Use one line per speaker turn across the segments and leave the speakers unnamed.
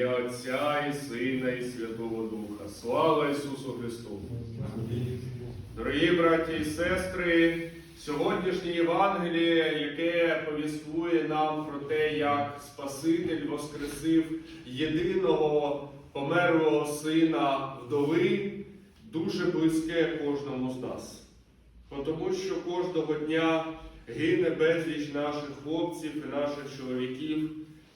ім'я Отця і Сина, і Святого Духа. Слава Ісусу Христу! Дорогі браті і сестри, сьогоднішнє Євангеліє, яке повіствує нам про те, як Спаситель воскресив єдиного померлого сина вдови, дуже близьке кожному з нас. Тому що кожного дня гине безліч наших хлопців і наших чоловіків,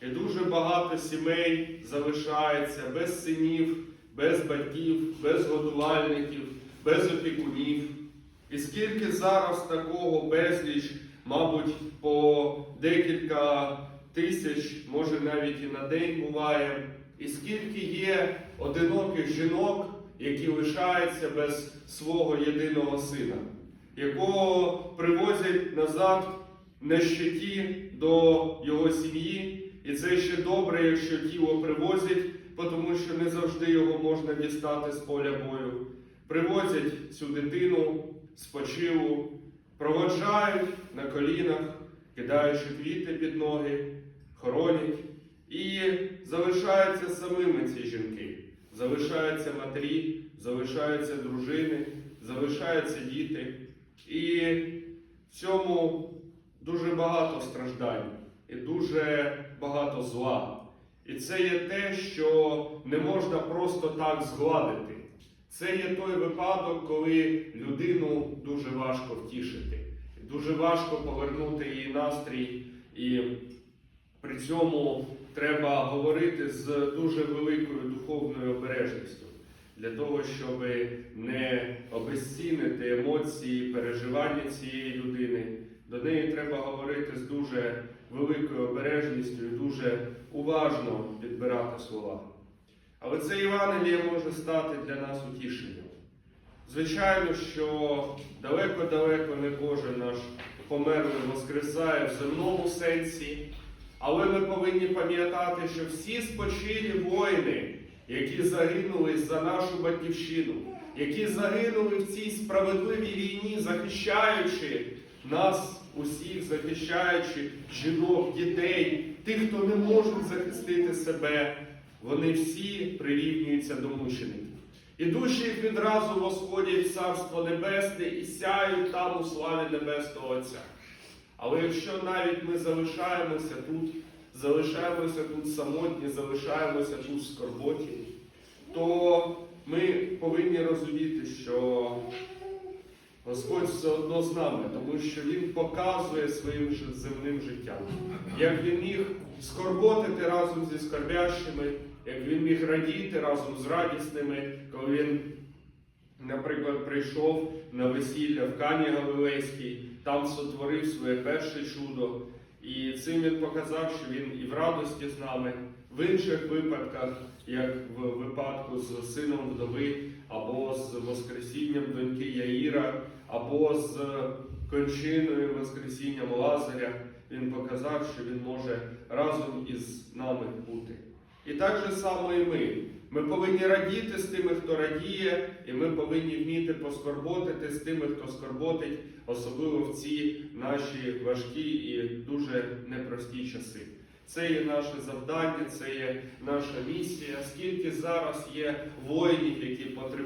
і дуже багато сімей залишається без синів, без батьків, без годувальників, без опікунів. І скільки зараз такого безліч, мабуть, по декілька тисяч, може навіть і на день буває, і скільки є одиноких жінок, які лишаються без свого єдиного сина, якого привозять назад на щиті до його сім'ї, і це ще добре, якщо тіло привозять, тому що не завжди його можна дістати з поля бою. Привозять цю дитину спочиву, проводжають на колінах, кидаючи квіти під ноги, хоронять і залишаються самими ці жінки. Залишаються матері, залишаються дружини, залишаються діти. І в цьому дуже багато страждань і дуже багато зла. І це є те, що не можна просто так згладити. Це є той випадок, коли людину дуже важко втішити, дуже важко повернути її настрій, і при цьому треба говорити з дуже великою духовною обережністю для того, щоб не обезцінити емоції, переживання цієї людини. До неї треба говорити з дуже великою обережністю і дуже уважно підбирати слова. Але це Євангеліє може стати для нас утішенням. Звичайно, що далеко-далеко не кожен наш померлий воскресає в земному сенсі, але ми повинні пам'ятати, що всі спочилі воїни, які загинули за нашу батьківщину, які загинули в цій справедливій війні, захищаючи нас усіх, захищаючи жінок, дітей, тих, хто не можуть захистити себе, вони всі прирівнюються до мучеників. І душі їх відразу восходять в Царство Небесне і сяють там у славі Небесного Отця. Але якщо навіть ми залишаємося тут, залишаємося тут самотні, залишаємося тут в скорботі, то ми повинні розуміти, що Господь все одно з нами, тому що Він показує своїм земним життям, як Він міг скорботити разом зі скорбящими, як він міг радіти разом з радісними, коли він, наприклад, прийшов на весілля в Кані Галилейській, там сотворив своє перше чудо. І цим він показав, що він і в радості з нами, в інших випадках, як в випадку з сином вдови, або з Воскресінням доньки Яїра, або з кончиною Воскресінням Лазаря, він показав, що він може разом із нами бути. І так же само і ми. Ми повинні радіти з тими, хто радіє, і ми повинні вміти поскорботити з тими, хто скорботить, особливо в ці наші важкі і дуже непрості часи. Це є наше завдання, це є наша місія. Скільки зараз є воїнів, які потребують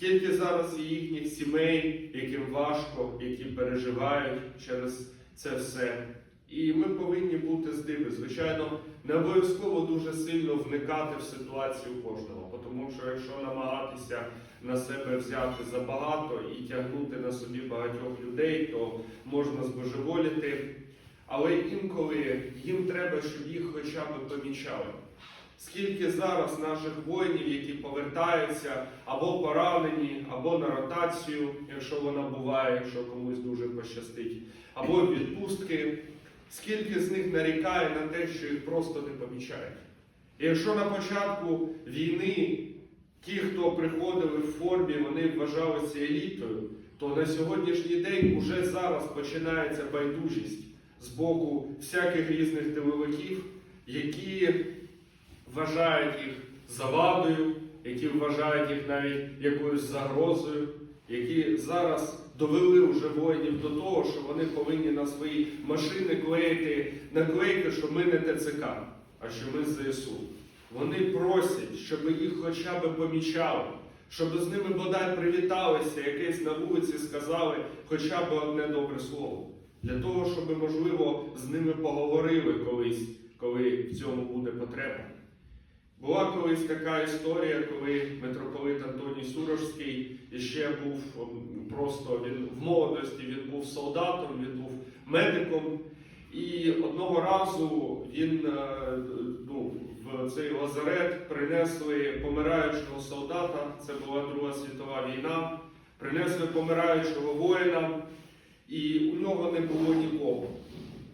скільки зараз є їхніх сімей, яким важко, які переживають через це все. І ми повинні бути здиви. Звичайно, не обов'язково дуже сильно вникати в ситуацію кожного, тому що якщо намагатися на себе взяти забагато і тягнути на собі багатьох людей, то можна збожеволіти. Але інколи їм треба, щоб їх хоча б помічали. Скільки зараз наших воїнів, які повертаються або поранені, або на ротацію, якщо вона буває, якщо комусь дуже пощастить, або відпустки, скільки з них нарікає на те, що їх просто не помічають. І якщо на початку війни ті, хто приходили в формі, вони вважалися елітою, то на сьогоднішній день уже зараз починається байдужість з боку всяких різних тиловиків, які вважають їх завадою, які вважають їх навіть якоюсь загрозою, які зараз довели вже воїнів до того, що вони повинні на свої машини клеїти наклейки, що ми не ТЦК. а що ми ЗСУ. Вони просять, щоб їх хоча б помічали, щоб з ними бодай привіталися, якесь на вулиці сказали хоча б одне добре слово. Для того, щоб, можливо, з ними поговорили колись, коли в цьому буде потреба. Була колись така історія, коли митрополит Антоній Сурожський ще був просто він в молодості, він був солдатом, він був медиком. І одного разу він е, ну, в цей лазарет принесли помираючого солдата. Це була Друга світова війна. Принесли помираючого воїна, і у нього не було нікого.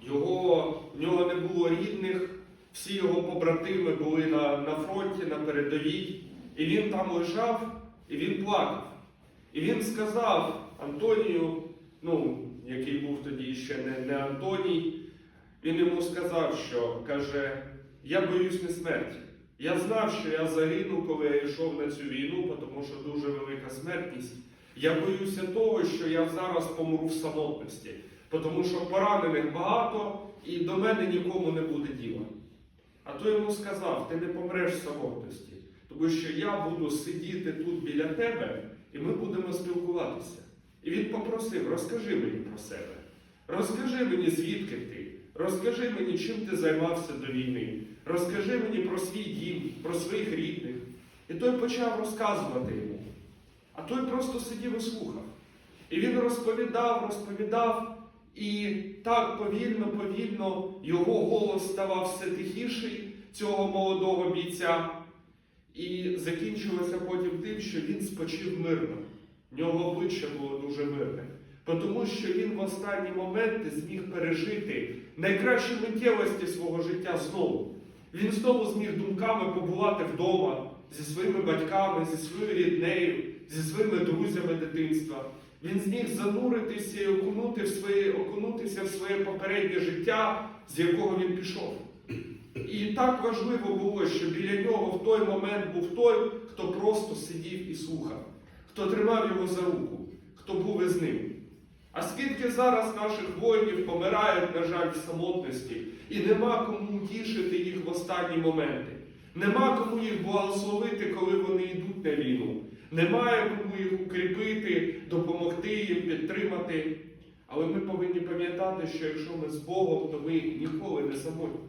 Його, в нього не було рідних, всі його побратими були на, на фронті, на передовій. І він там лежав, і він плакав. І він сказав Антонію, ну, який був тоді ще не, не Антоній, він йому сказав, що каже, я боюсь не смерті. Я знав, що я загину, коли я йшов на цю війну, тому що дуже велика смертність. Я боюся того, що я зараз помру в самотності, тому що поранених багато і до мене нікому не буде діла. А той йому сказав: ти не помреш в самотності, тому що я буду сидіти тут біля тебе, і ми будемо спілкуватися. І він попросив: розкажи мені про себе, розкажи мені, звідки ти, розкажи мені, чим ти займався до війни, розкажи мені про свій дім, про своїх рідних. І той почав розказувати йому. А той просто сидів і слухав. І він розповідав, розповідав, і так повільно, повільно його голос ставав все тихіший цього молодого бійця. І закінчилося потім тим, що він спочив мирно. В нього обличчя було дуже мирне. Тому що він в останні моменти зміг пережити найкращі миттєвості свого життя знову. Він знову зміг думками побувати вдома зі своїми батьками, зі своєю ріднею, зі своїми друзями дитинства. Він зміг зануритися і окунути в своє, окунутися в своє попереднє життя, з якого він пішов. І так важливо було, що біля нього в той момент був той, хто просто сидів і слухав, хто тримав його за руку, хто був із ним. А скільки зараз наших воїнів помирають, на жаль, в самотності, і нема кому тішити їх в останні моменти. Нема кому їх благословити, коли вони йдуть на війну. Немає кому їх укріпити, допомогти їм, підтримати. Але ми повинні пам'ятати, що якщо ми з Богом, то ми ніколи не самотні.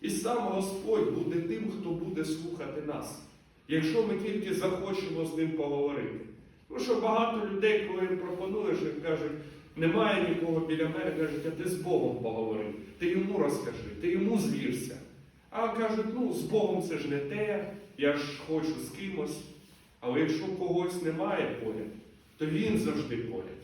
І сам Господь буде тим, хто буде слухати нас, якщо ми тільки захочемо з ним поговорити. Тому що багато людей, коли їм пропонуєш, їм кажуть, немає нікого біля мене, кажуть, а ти з Богом поговори, ти йому розкажи, ти йому звірся. А кажуть, ну з Богом це ж не те, я ж хочу з кимось. Але якщо когось немає поряд, то він завжди поряд.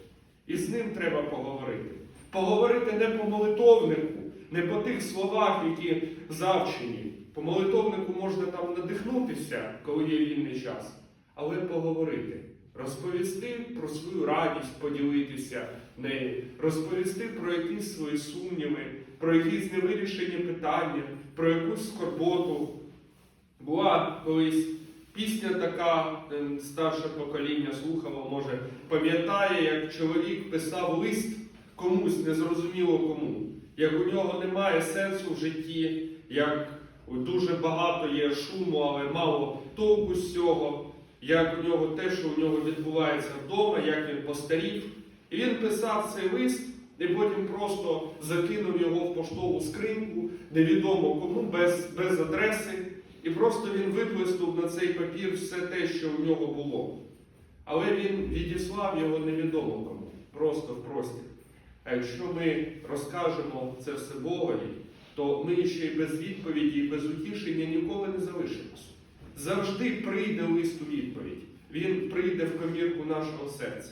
І з ним треба поговорити. Поговорити не по молитовнику, не по тих словах, які завчені. По молитовнику можна там надихнутися, коли є вільний час, але поговорити. Розповісти про свою радість, поділитися нею, розповісти про якісь свої сумніви, про якісь невирішені питання, про якусь скорботу. Була колись пісня така, е, старше покоління слухало, може, пам'ятає, як чоловік писав лист комусь, незрозуміло кому, як у нього немає сенсу в житті, як дуже багато є шуму, але мало толку з цього, як у нього те, що у нього відбувається вдома, як він постарів. І він писав цей лист і потім просто закинув його в поштову скриньку, невідомо кому, без, без адреси. І просто він виплеснув на цей папір все те, що у нього було. Але він відіслав його невідомо кому, просто в простір. А якщо ми розкажемо це все Богові, то ми ще й без відповіді і без утішення ніколи не залишимося. Завжди прийде лист у відповідь. Він прийде в комірку нашого серця.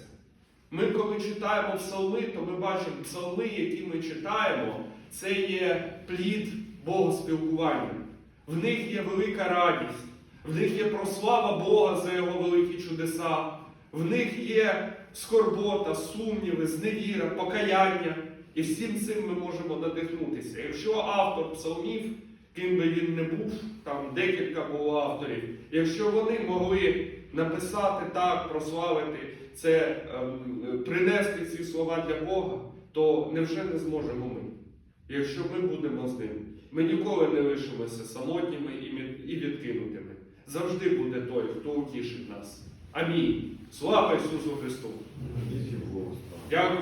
Ми, коли читаємо псалми, то ми бачимо псалми, які ми читаємо, це є плід Богоспілкування. В них є велика радість, в них є прослава Бога за Його великі чудеса, в них є скорбота, сумніви, зневіра, покаяння. І всім цим ми можемо надихнутися. Якщо автор псалмів, ким би він не був, там декілька було авторів, якщо вони могли написати так, прославити це, ем, принести ці слова для Бога, то невже не зможемо ми, якщо ми будемо з ним? Ми ніколи не лишимося самотніми і відкинутими. Завжди буде той, хто утішить нас. Амінь. Слава Ісусу Христу! Дякую.